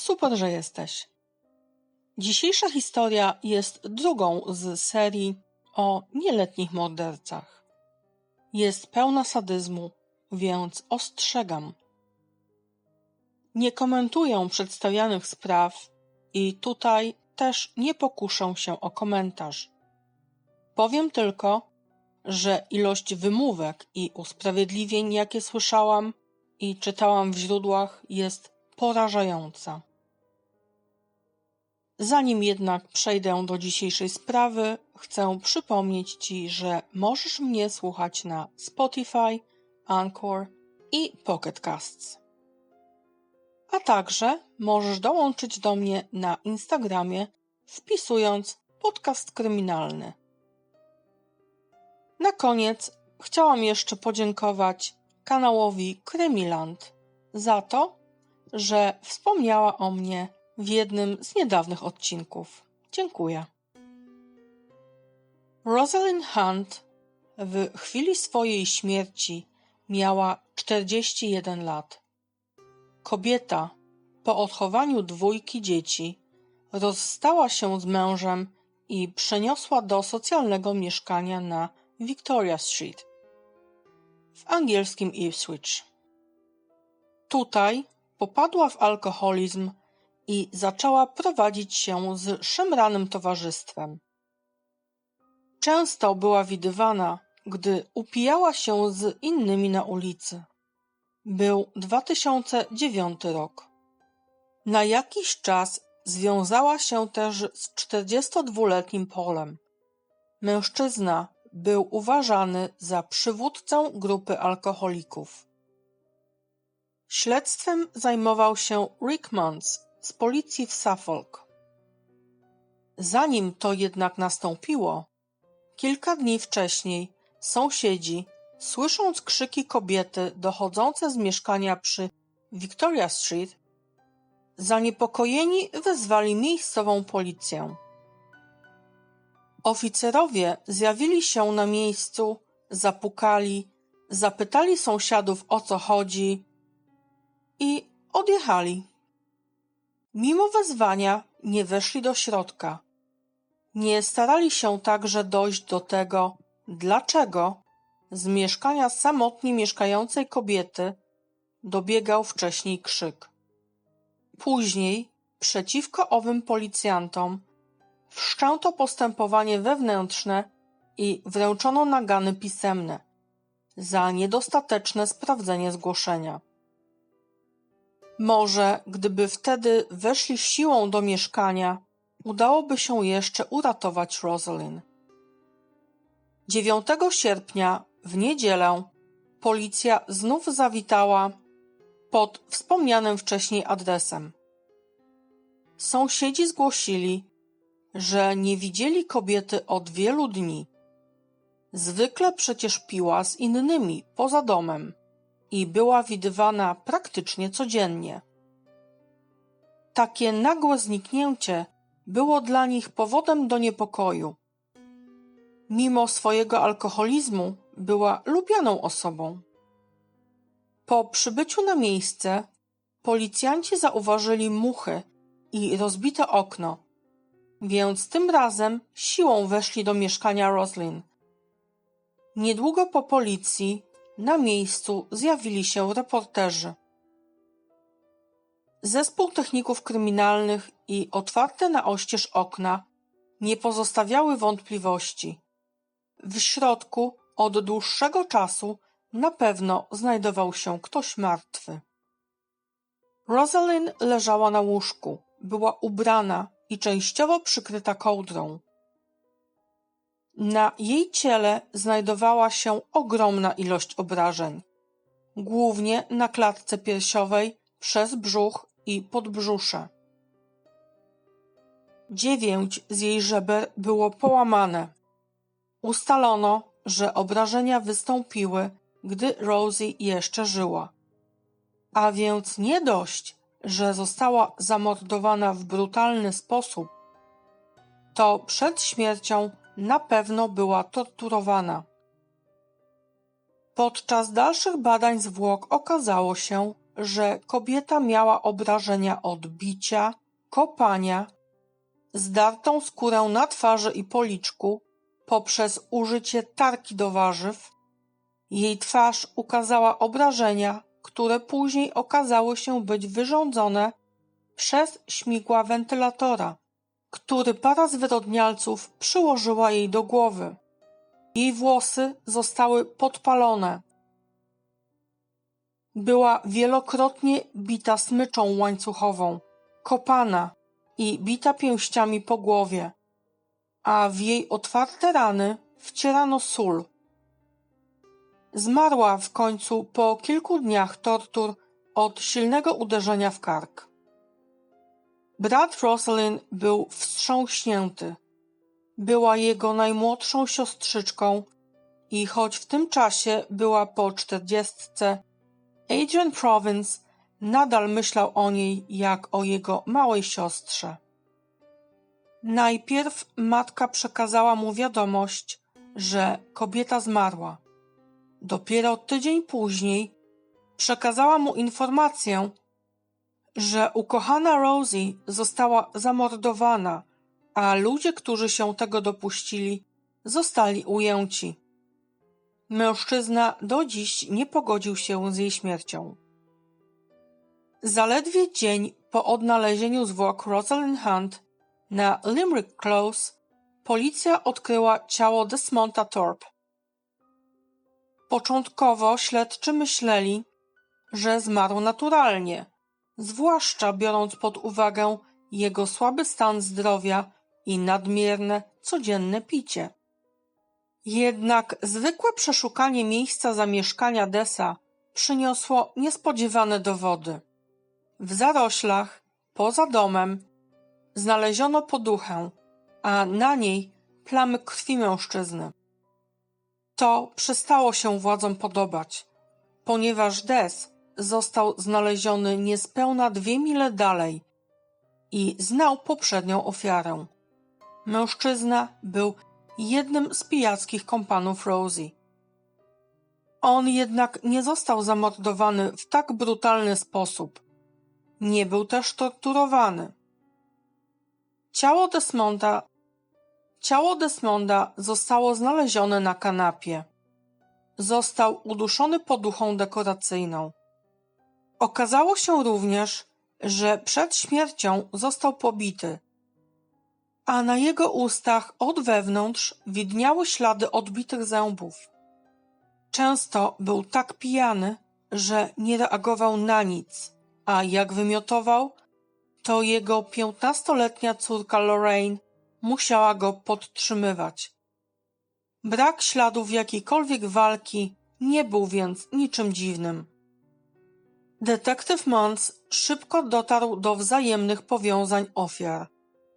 Super, że jesteś. Dzisiejsza historia jest drugą z serii o nieletnich mordercach. Jest pełna sadyzmu, więc ostrzegam. Nie komentuję przedstawianych spraw i tutaj też nie pokuszę się o komentarz. Powiem tylko, że ilość wymówek i usprawiedliwień, jakie słyszałam i czytałam w źródłach, jest porażająca. Zanim jednak przejdę do dzisiejszej sprawy, chcę przypomnieć Ci, że możesz mnie słuchać na Spotify, Anchor i Pocket Casts. A także możesz dołączyć do mnie na Instagramie wpisując podcast kryminalny. Na koniec chciałam jeszcze podziękować kanałowi Krymiland za to, że wspomniała o mnie w jednym z niedawnych odcinków. Dziękuję. Rosalind Hunt w chwili swojej śmierci miała 41 lat. Kobieta po odchowaniu dwójki dzieci rozstała się z mężem i przeniosła do socjalnego mieszkania na Victoria Street w angielskim Ipswich. Tutaj popadła w alkoholizm i zaczęła prowadzić się z szemranym towarzystwem. Często była widywana, gdy upijała się z innymi na ulicy. Był 2009 rok. Na jakiś czas związała się też z 42-letnim Polem. Mężczyzna był uważany za przywódcę grupy alkoholików. Śledztwem zajmował się Rick Muntz z policji w Suffolk. Zanim to jednak nastąpiło, kilka dni wcześniej sąsiedzi, słysząc krzyki kobiety dochodzące z mieszkania przy Victoria Street, zaniepokojeni wezwali miejscową policję. Oficerowie zjawili się na miejscu, zapukali, zapytali sąsiadów o co chodzi i odjechali. Mimo wezwania nie weszli do środka. Nie starali się także dojść do tego, dlaczego z mieszkania samotnie mieszkającej kobiety dobiegał wcześniej krzyk. Później przeciwko owym policjantom wszczęto postępowanie wewnętrzne i wręczono nagany pisemne za niedostateczne sprawdzenie zgłoszenia. Może gdyby wtedy weszli siłą do mieszkania, udałoby się jeszcze uratować Rosalind. 9 sierpnia, w niedzielę, policja znów zawitała pod wspomnianym wcześniej adresem. Sąsiedzi zgłosili, że nie widzieli kobiety od wielu dni. Zwykle przecież piła z innymi poza domem i była widywana praktycznie codziennie. Takie nagłe zniknięcie było dla nich powodem do niepokoju. Mimo swojego alkoholizmu była lubianą osobą. Po przybyciu na miejsce policjanci zauważyli muchy i rozbite okno, więc tym razem siłą weszli do mieszkania Roslin. Niedługo po policji na miejscu zjawili się reporterzy. Zespół techników kryminalnych i otwarte na oścież okna nie pozostawiały wątpliwości. W środku od dłuższego czasu na pewno znajdował się ktoś martwy. Rosalind leżała na łóżku, była ubrana i częściowo przykryta kołdrą. Na jej ciele znajdowała się ogromna ilość obrażeń, głównie na klatce piersiowej, przez brzuch i podbrzusze. Dziewięć z jej żeber było połamane. Ustalono, że obrażenia wystąpiły, gdy Rosie jeszcze żyła. A więc nie dość, że została zamordowana w brutalny sposób, to przed śmiercią na pewno była torturowana. Podczas dalszych badań zwłok okazało się, że kobieta miała obrażenia od bicia, kopania, zdartą skórę na twarzy i policzku poprzez użycie tarki do warzyw. Jej twarz ukazała obrażenia, które później okazały się być wyrządzone przez śmigła wentylatora, który para zwyrodnialców przyłożyła jej do głowy. Jej włosy zostały podpalone. Była wielokrotnie bita smyczą łańcuchową, kopana i bita pięściami po głowie, a w jej otwarte rany wcierano sól. Zmarła w końcu po kilku dniach tortur od silnego uderzenia w kark. Brat Rosalind był wstrząśnięty. Była jego najmłodszą siostrzyczką i choć w tym czasie była po czterdziestce, Adrian Province nadal myślał o niej jak o jego małej siostrze. Najpierw matka przekazała mu wiadomość, że kobieta zmarła. Dopiero tydzień później przekazała mu informację, że ukochana Rosie została zamordowana, a ludzie, którzy się tego dopuścili, zostali ujęci. Mężczyzna do dziś nie pogodził się z jej śmiercią. Zaledwie dzień po odnalezieniu zwłok Rosalind Hunt na Limerick Close policja odkryła ciało Desmonta Thorpe. Początkowo śledczy myśleli, że zmarł naturalnie, zwłaszcza biorąc pod uwagę jego słaby stan zdrowia i nadmierne codzienne picie. Jednak zwykłe przeszukanie miejsca zamieszkania Desa przyniosło niespodziewane dowody. W zaroślach, poza domem, znaleziono poduchę, a na niej plamy krwi mężczyzny. To przestało się władzom podobać, ponieważ Des został znaleziony niespełna dwie mile dalej i znał poprzednią ofiarę. Mężczyzna był jednym z pijackich kompanów Rosie. On jednak nie został zamordowany w tak brutalny sposób. Nie był też torturowany. Ciało Desmonda, ciało Desmonda zostało znalezione na kanapie. Został uduszony poduchą dekoracyjną. Okazało się również, że przed śmiercią został pobity, a na jego ustach od wewnątrz widniały ślady odbitych zębów. Często był tak pijany, że nie reagował na nic, a jak wymiotował, to jego piętnastoletnia córka Lorraine musiała go podtrzymywać. Brak śladów jakiejkolwiek walki nie był więc niczym dziwnym. Detektyw Mons szybko dotarł do wzajemnych powiązań ofiar,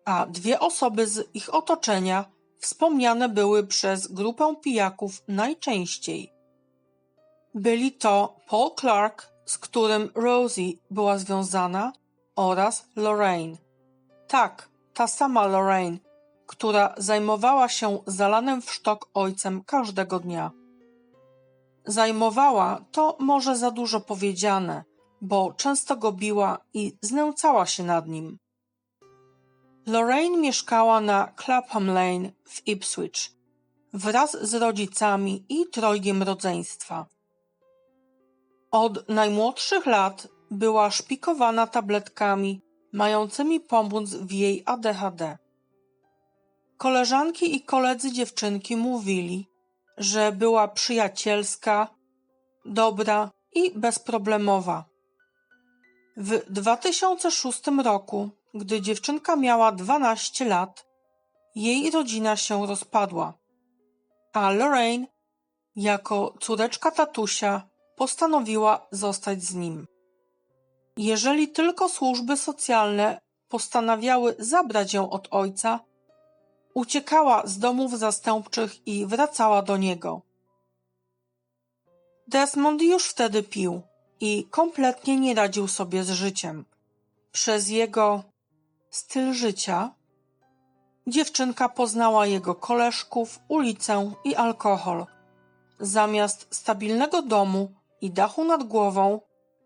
a dwie osoby z ich otoczenia wspomniane były przez grupę pijaków najczęściej. Byli to Paul Clark, z którym Rosie była związana, oraz Lorraine. Tak, ta sama Lorraine, która zajmowała się zalanym w sztok ojcem każdego dnia. Zajmowała to może za dużo powiedziane, bo często go biła i znęcała się nad nim. Lorraine mieszkała na Clapham Lane w Ipswich wraz z rodzicami i trojgiem rodzeństwa. Od najmłodszych lat była szpikowana tabletkami mającymi pomóc w jej ADHD. Koleżanki i koledzy dziewczynki mówili, że była przyjacielska, dobra i bezproblemowa. W 2006 roku, gdy dziewczynka miała 12 lat, jej rodzina się rozpadła, a Lorraine, jako córeczka tatusia, postanowiła zostać z nim. Jeżeli tylko służby socjalne postanawiały zabrać ją od ojca, uciekała z domów zastępczych i wracała do niego. Desmond już wtedy pił i kompletnie nie radził sobie z życiem. Przez jego styl życia dziewczynka poznała jego koleżków, ulicę i alkohol. Zamiast stabilnego domu i dachu nad głową,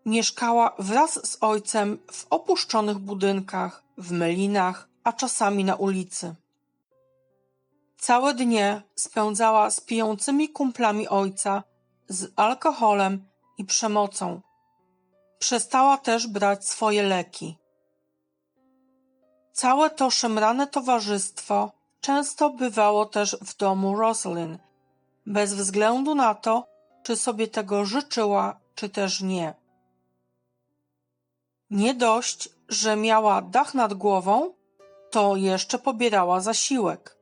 mieszkała wraz z ojcem w opuszczonych budynkach, w melinach, a czasami na ulicy. Całe dnie spędzała z pijącymi kumplami ojca, z alkoholem i przemocą. Przestała też brać swoje leki. Całe to szemrane towarzystwo często bywało też w domu Rosalind, bez względu na to, czy sobie tego życzyła, czy też nie. Nie dość, że miała dach nad głową, to jeszcze pobierała zasiłek.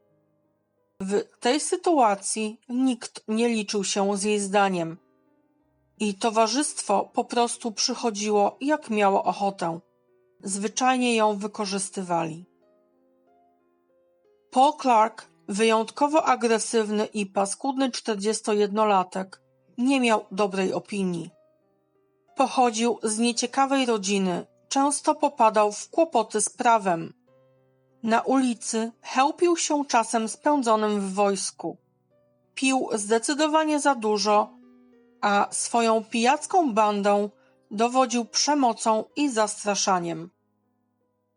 W tej sytuacji nikt nie liczył się z jej zdaniem i towarzystwo po prostu przychodziło jak miało ochotę. Zwyczajnie ją wykorzystywali. Paul Clark, wyjątkowo agresywny i paskudny 41-latek, nie miał dobrej opinii. Pochodził z nieciekawej rodziny, często popadał w kłopoty z prawem. Na ulicy chełpił się czasem spędzonym w wojsku. Pił zdecydowanie za dużo, a swoją pijacką bandą dowodził przemocą i zastraszaniem.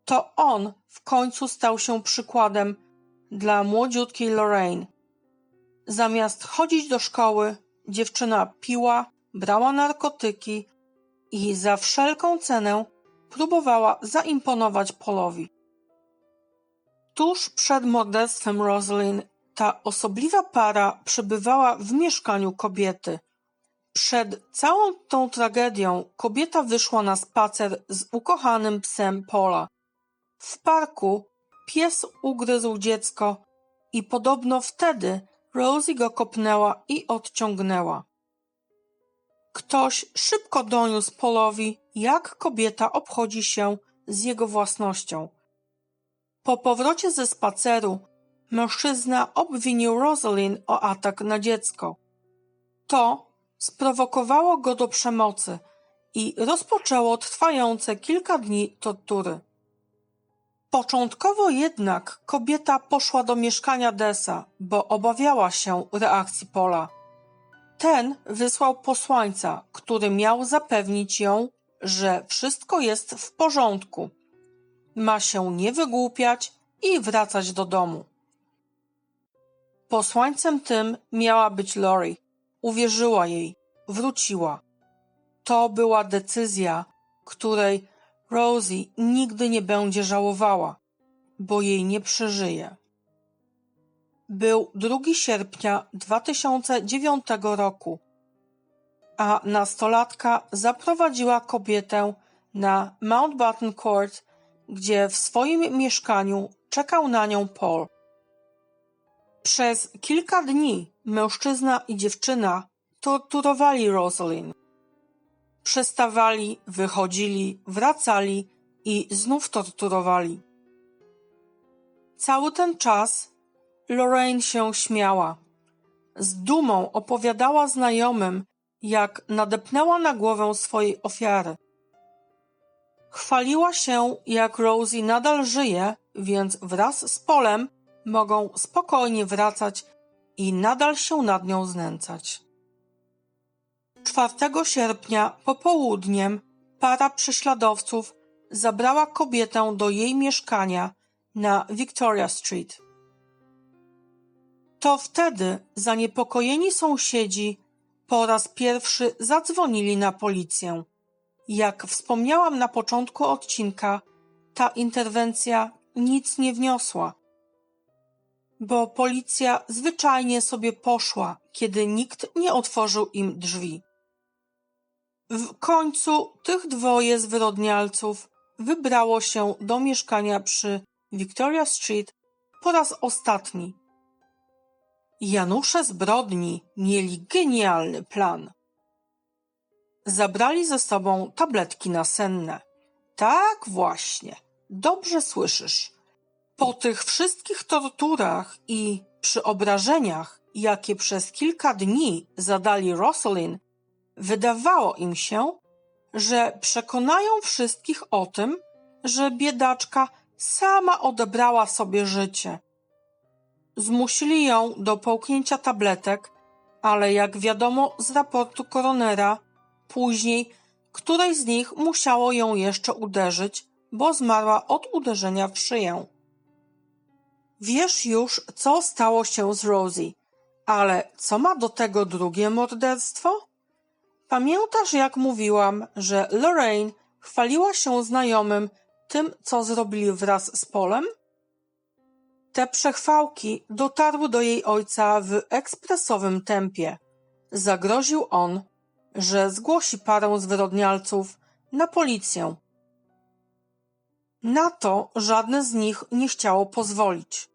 To on w końcu stał się przykładem dla młodziutkiej Lorraine. Zamiast chodzić do szkoły, dziewczyna piła, brała narkotyki i za wszelką cenę próbowała zaimponować Polowi. Tuż przed morderstwem Rosalind ta osobliwa para przebywała w mieszkaniu kobiety. Przed całą tą tragedią kobieta wyszła na spacer z ukochanym psem Pola. W parku pies ugryzł dziecko i podobno wtedy Rosie go kopnęła i odciągnęła. Ktoś szybko doniósł Polowi, jak kobieta obchodzi się z jego własnością. Po powrocie ze spaceru mężczyzna obwinił Rosalind o atak na dziecko. To sprowokowało go do przemocy i rozpoczęło trwające kilka dni tortury. Początkowo jednak kobieta poszła do mieszkania Desa, bo obawiała się reakcji Pola. Ten wysłał posłańca, który miał zapewnić ją, że wszystko jest w porządku. Ma się nie wygłupiać i wracać do domu. Posłańcem tym miała być Lori. Uwierzyła jej, wróciła. To była decyzja, której Rosie nigdy nie będzie żałowała, bo jej nie przeżyje. Był 2 sierpnia 2009 roku, a nastolatka zaprowadziła kobietę na Mountbatten Court, gdzie w swoim mieszkaniu czekał na nią Paul. Przez kilka dni mężczyzna i dziewczyna torturowali Rosalind. Przestawali, wychodzili, wracali i znów torturowali. Cały ten czas Lorraine się śmiała. Z dumą opowiadała znajomym, jak nadepnęła na głowę swojej ofiary. Chwaliła się, jak Rosie nadal żyje, więc wraz z Polem mogą spokojnie wracać i nadal się nad nią znęcać. 4 sierpnia popołudniem para prześladowców zabrała kobietę do jej mieszkania na Victoria Street. To wtedy zaniepokojeni sąsiedzi po raz pierwszy zadzwonili na policję. Jak wspomniałam na początku odcinka, ta interwencja nic nie wniosła, bo policja zwyczajnie sobie poszła, kiedy nikt nie otworzył im drzwi. W końcu tych dwoje zwyrodnialców wybrało się do mieszkania przy Victoria Street po raz ostatni. Janusze zbrodni mieli genialny plan. Zabrali ze sobą tabletki nasenne. Tak właśnie, dobrze słyszysz. Po tych wszystkich torturach i przy obrażeniach, jakie przez kilka dni zadali Rosalind, Wydawało im się, że przekonają wszystkich o tym, że biedaczka sama odebrała sobie życie. Zmusili ją do połknięcia tabletek, ale jak wiadomo z raportu koronera, później której z nich musiało ją jeszcze uderzyć, bo zmarła od uderzenia w szyję. Wiesz już, co stało się z Rosie, ale co ma do tego drugie morderstwo? Pamiętasz, jak mówiłam, że Lorraine chwaliła się znajomym tym, co zrobili wraz z Polem? Te przechwałki dotarły do jej ojca w ekspresowym tempie. Zagroził on, że zgłosi parę zwyrodnialców na policję. Na to żadne z nich nie chciało pozwolić.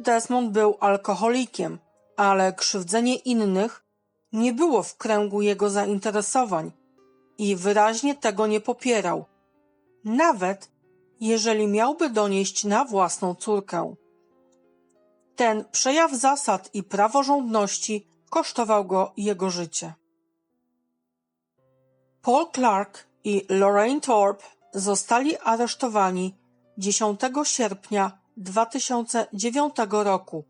Desmond był alkoholikiem, ale krzywdzenie innych nie było w kręgu jego zainteresowań i wyraźnie tego nie popierał, nawet jeżeli miałby donieść na własną córkę. Ten przejaw zasad i praworządności kosztował go jego życie. Paul Clark i Lorraine Thorpe zostali aresztowani 10 sierpnia 2009 roku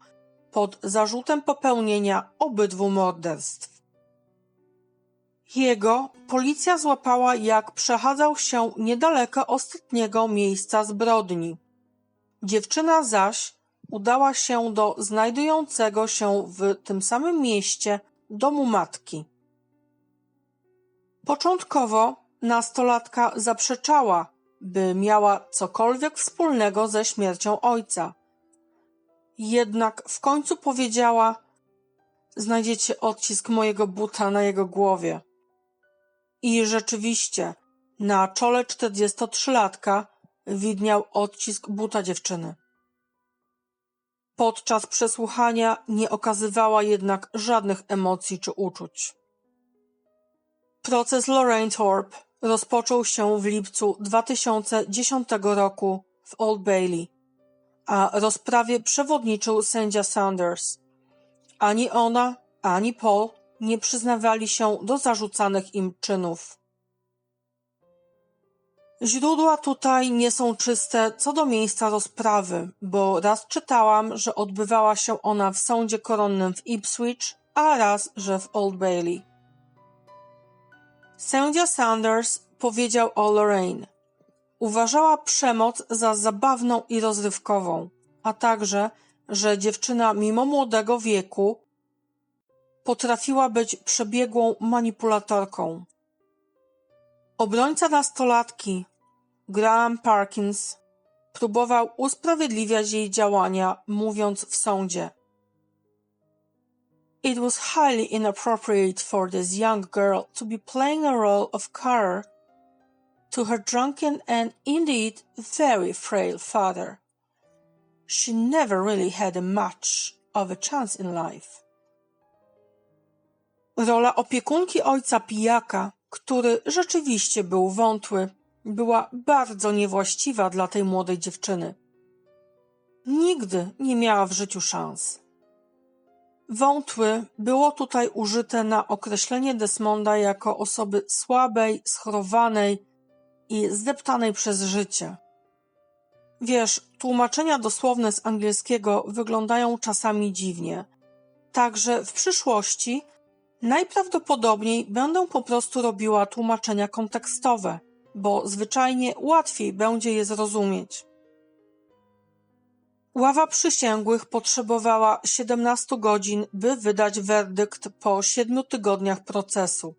pod zarzutem popełnienia obydwu morderstw. Jego policja złapała, jak przechadzał się niedaleko ostatniego miejsca zbrodni. Dziewczyna zaś udała się do znajdującego się w tym samym mieście domu matki. Początkowo nastolatka zaprzeczała, by miała cokolwiek wspólnego ze śmiercią ojca. Jednak w końcu powiedziała: Znajdziecie odcisk mojego buta na jego głowie. I rzeczywiście, na czole 43-latka widniał odcisk buta dziewczyny. Podczas przesłuchania nie okazywała jednak żadnych emocji czy uczuć. Proces Lorraine Thorpe rozpoczął się w lipcu 2010 roku w Old Bailey, a rozprawie przewodniczył sędzia Sanders. Ani ona, ani Paul nie przyznawali się do zarzucanych im czynów. Źródła tutaj nie są czyste co do miejsca rozprawy, bo raz czytałam, że odbywała się ona w sądzie koronnym w Ipswich, a raz, że w Old Bailey. Sędzia Sanders powiedział o Lorraine. Uważała przemoc za zabawną i rozrywkową, a także, że dziewczyna mimo młodego wieku potrafiła być przebiegłą manipulatorką. Obrońca nastolatki, Graham Parkins, próbował usprawiedliwiać jej działania, mówiąc w sądzie. It was highly inappropriate for this young girl to be playing a role of to her drunken and indeed very frail father. She never really had much of a chance in life. Rola opiekunki ojca pijaka, który rzeczywiście był wątły, była bardzo niewłaściwa dla tej młodej dziewczyny. Nigdy nie miała w życiu szans. Wątły było tutaj użyte na określenie Desmonda jako osoby słabej, schorowanej i zdeptanej przez życie. Wiesz, tłumaczenia dosłowne z angielskiego wyglądają czasami dziwnie. Także w przyszłości najprawdopodobniej będę po prostu robiła tłumaczenia kontekstowe, bo zwyczajnie łatwiej będzie je zrozumieć. Ława przysięgłych potrzebowała 17 godzin, by wydać werdykt po siedmiu tygodniach procesu.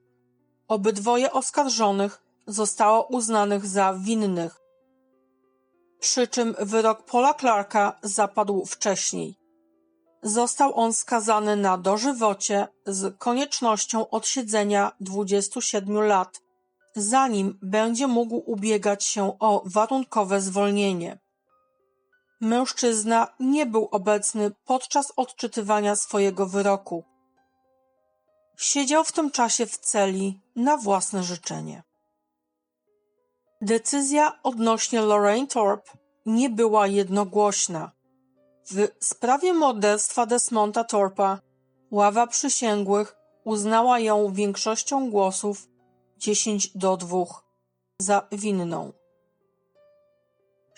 Obydwoje oskarżonych zostało uznanych za winnych, przy czym wyrok Paula Clarka zapadł wcześniej. Został on skazany na dożywocie z koniecznością odsiedzenia 27 lat, zanim będzie mógł ubiegać się o warunkowe zwolnienie. Mężczyzna nie był obecny podczas odczytywania swojego wyroku. Siedział w tym czasie w celi na własne życzenie. Decyzja odnośnie Lorraine Thorpe nie była jednogłośna. W sprawie morderstwa Desmonta Thorpa ława przysięgłych uznała ją większością głosów 10 do 2 za winną.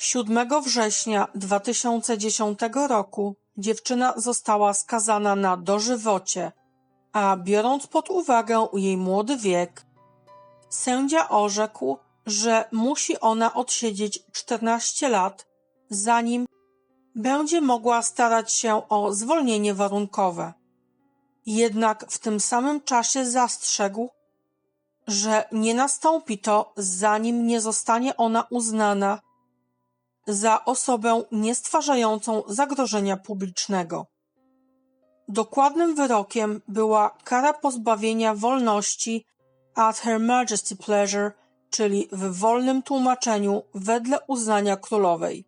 7 września 2010 roku dziewczyna została skazana na dożywocie, a biorąc pod uwagę jej młody wiek, sędzia orzekł, że musi ona odsiedzieć 14 lat, zanim będzie mogła starać się o zwolnienie warunkowe. Jednak w tym samym czasie zastrzegł, że nie nastąpi to, zanim nie zostanie ona uznana za osobę niestwarzającą zagrożenia publicznego. Dokładnym wyrokiem była kara pozbawienia wolności at Her Majesty Pleasure, czyli w wolnym tłumaczeniu wedle uznania królowej.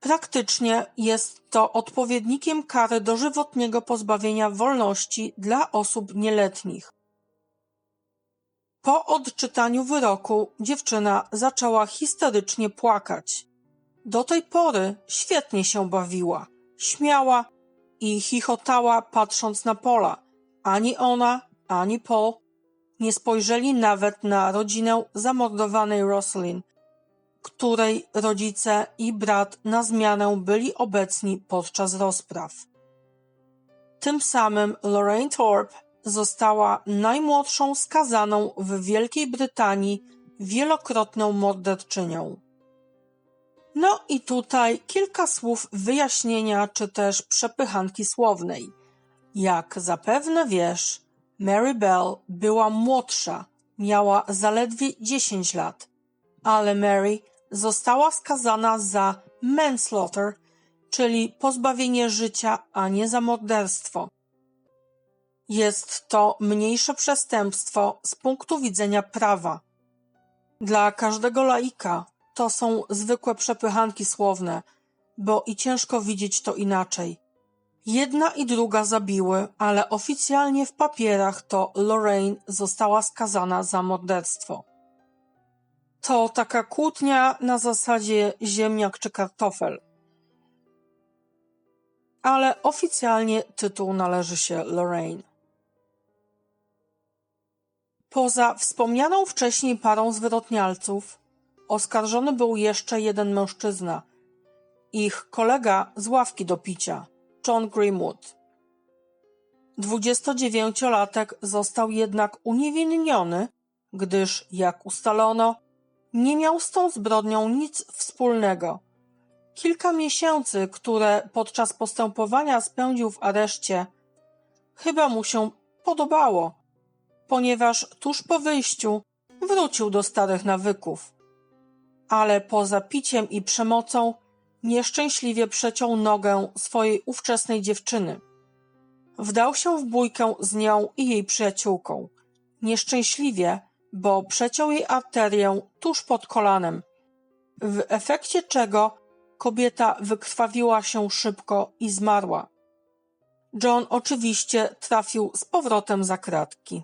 Praktycznie jest to odpowiednikiem kary dożywotniego pozbawienia wolności dla osób nieletnich. Po odczytaniu wyroku dziewczyna zaczęła histerycznie płakać. Do tej pory świetnie się bawiła, śmiała i chichotała patrząc na Pola. Ani ona, ani Paul nie spojrzeli nawet na rodzinę zamordowanej Roslyn, której rodzice i brat na zmianę byli obecni podczas rozpraw. Tym samym Lorraine Thorpe została najmłodszą skazaną w Wielkiej Brytanii wielokrotną morderczynią. No i tutaj kilka słów wyjaśnienia czy też przepychanki słownej. Jak zapewne wiesz, Mary Bell była młodsza, miała zaledwie 10 lat, ale Mary została skazana za manslaughter, czyli pozbawienie życia, a nie za morderstwo. Jest to mniejsze przestępstwo z punktu widzenia prawa. Dla każdego laika to są zwykłe przepychanki słowne, bo i ciężko widzieć to inaczej. Jedna i druga zabiły, ale oficjalnie w papierach to Lorraine została skazana za morderstwo. To taka kłótnia na zasadzie ziemniak czy kartofel. Ale oficjalnie tytuł należy się Lorraine. Poza wspomnianą wcześniej parą zwyrodnialców, oskarżony był jeszcze jeden mężczyzna, ich kolega z ławki do picia, John Grimwood. 29-latek został jednak uniewinniony, gdyż, jak ustalono, nie miał z tą zbrodnią nic wspólnego. Kilka miesięcy, które podczas postępowania spędził w areszcie, chyba mu się podobało, ponieważ tuż po wyjściu wrócił do starych nawyków. Ale poza piciem i przemocą nieszczęśliwie przeciął nogę swojej ówczesnej dziewczyny. Wdał się w bójkę z nią i jej przyjaciółką. Nieszczęśliwie, bo przeciął jej arterię tuż pod kolanem, w efekcie czego kobieta wykrwawiła się szybko i zmarła. John oczywiście trafił z powrotem za kratki.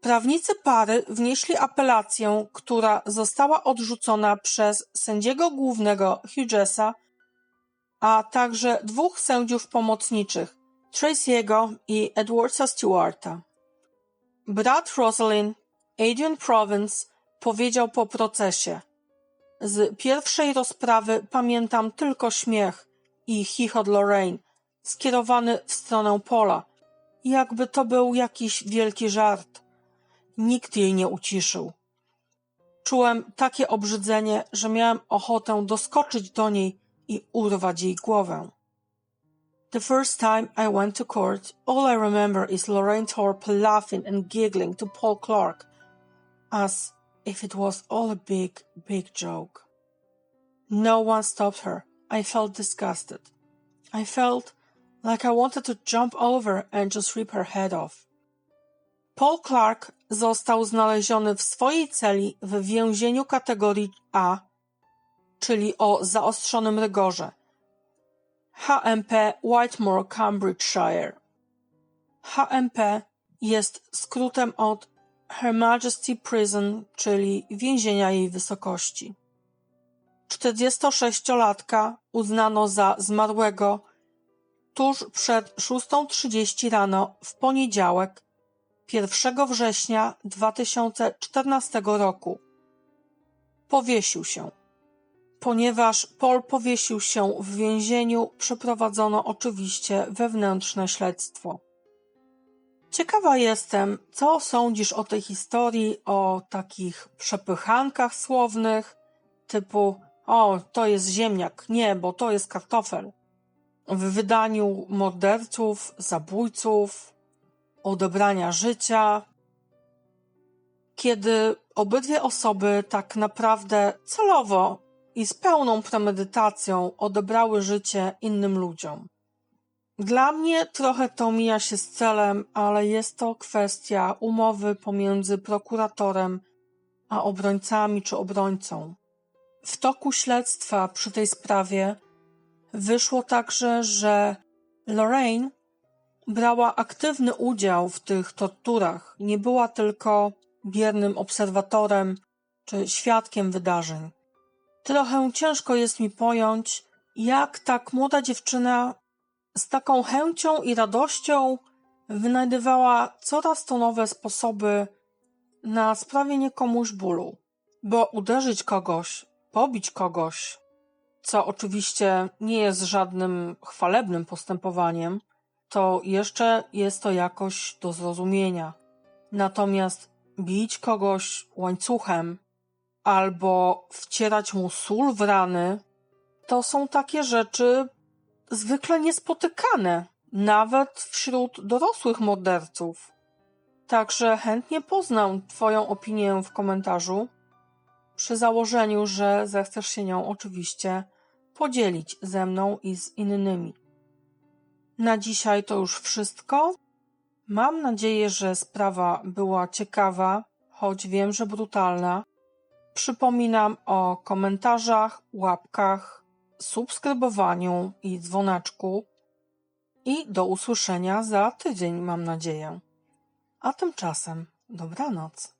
Prawnicy pary wnieśli apelację, która została odrzucona przez sędziego głównego Hughesa, a także dwóch sędziów pomocniczych, Tracy'ego i Edwardsa Stewarta. Brat Rosalind, Adrian Provence, powiedział po procesie. Z pierwszej rozprawy pamiętam tylko śmiech i chichot Lorraine, skierowany w stronę pola, jakby to był jakiś wielki żart. Nikt jej nie uciszył. Czułem takie obrzydzenie, że miałem ochotę doskoczyć do niej i urwać jej głowę. The first time I went to court, all I remember is Lorraine Thorpe laughing and giggling to Paul Clark, as if it was all a big, big joke. No one stopped her. I felt disgusted. I felt like I wanted to jump over and just rip her head off. Paul Clark został znaleziony w swojej celi w więzieniu kategorii A, czyli o zaostrzonym rygorze. HMP Whitmore, Cambridgeshire. HMP jest skrótem od Her Majesty Prison, czyli więzienia jej wysokości. 46-latka uznano za zmarłego tuż przed 6.30 rano w poniedziałek 1 września 2014 roku. Powiesił się. Ponieważ Paul powiesił się w więzieniu, przeprowadzono oczywiście wewnętrzne śledztwo. Ciekawa jestem, co sądzisz o tej historii, o takich przepychankach słownych, typu o, to jest ziemniak, nie, bo to jest kartofel. W wydaniu morderców, zabójców, odebrania życia, kiedy obydwie osoby tak naprawdę celowo i z pełną premedytacją odebrały życie innym ludziom. Dla mnie trochę to mija się z celem, ale jest to kwestia umowy pomiędzy prokuratorem a obrońcami czy obrońcą. W toku śledztwa przy tej sprawie wyszło także, że Lorraine brała aktywny udział w tych torturach. Nie była tylko biernym obserwatorem czy świadkiem wydarzeń. Trochę ciężko jest mi pojąć, jak tak młoda dziewczyna z taką chęcią i radością wynajdywała coraz to nowe sposoby na sprawienie komuś bólu, bo uderzyć kogoś, pobić kogoś, co oczywiście nie jest żadnym chwalebnym postępowaniem, to jeszcze jest to jakoś do zrozumienia. Natomiast bić kogoś łańcuchem albo wcierać mu sól w rany, to są takie rzeczy zwykle niespotykane, nawet wśród dorosłych morderców. Także chętnie poznam Twoją opinię w komentarzu, przy założeniu, że zechcesz się nią oczywiście podzielić ze mną i z innymi. Na dzisiaj to już wszystko. Mam nadzieję, że sprawa była ciekawa, choć wiem, że brutalna. Przypominam o komentarzach, łapkach, subskrybowaniu i dzwoneczku. I do usłyszenia za tydzień, mam nadzieję. A tymczasem dobranoc.